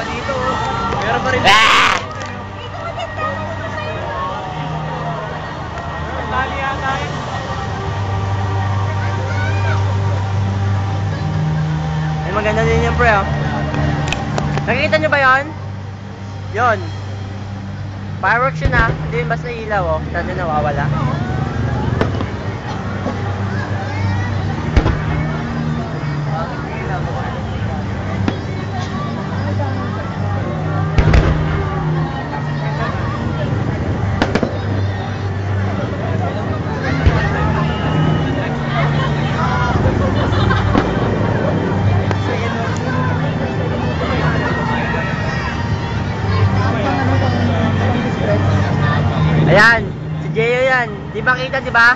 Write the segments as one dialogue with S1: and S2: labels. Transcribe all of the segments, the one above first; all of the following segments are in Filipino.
S1: pa dito. Meron pa rin. Ah! Tali yata yun. Ay, maganda din yan, pre, oh. Nakikita nyo ba yon? Yon. Fireworks yun, ah. Hindi yun basta ilaw, oh. Tanda nawawala. Oo. Ayan, si Jeyo yan. Di makita, di ba?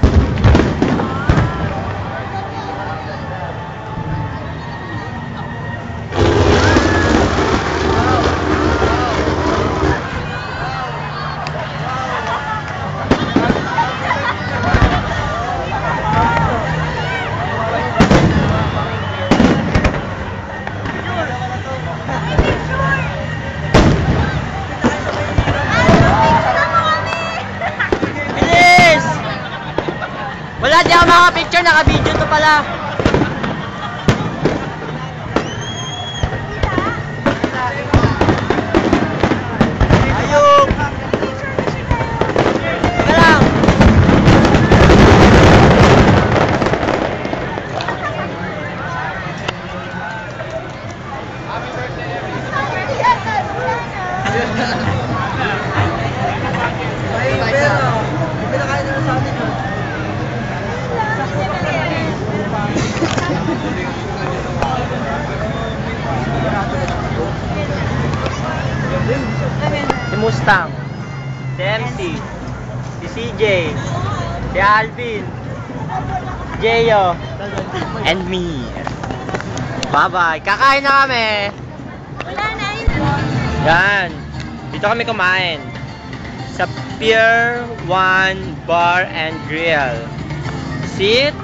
S1: Mga picture, naka-video to pala. Mustang. Si MC. Si CJ. Si Alvin. Jeyo. And me. Bye-bye. Kakain na kami. Wala na yun. Yan. Dito kami kumain. Sa Pier 1 Bar and Grill. See it?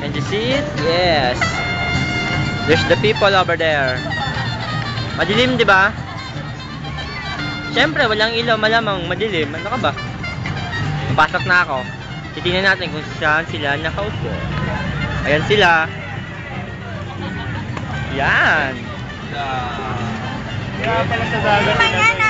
S1: Can you see it? Yes. There's the people over there. Madilim, di ba? Siyempre, walang ilaw, malamang madilim. Ano ka ba? Papasok na ako. Titingnan natin kung saan sila nakaupo. Ayan sila. Yan. Kaya pala sa dagat.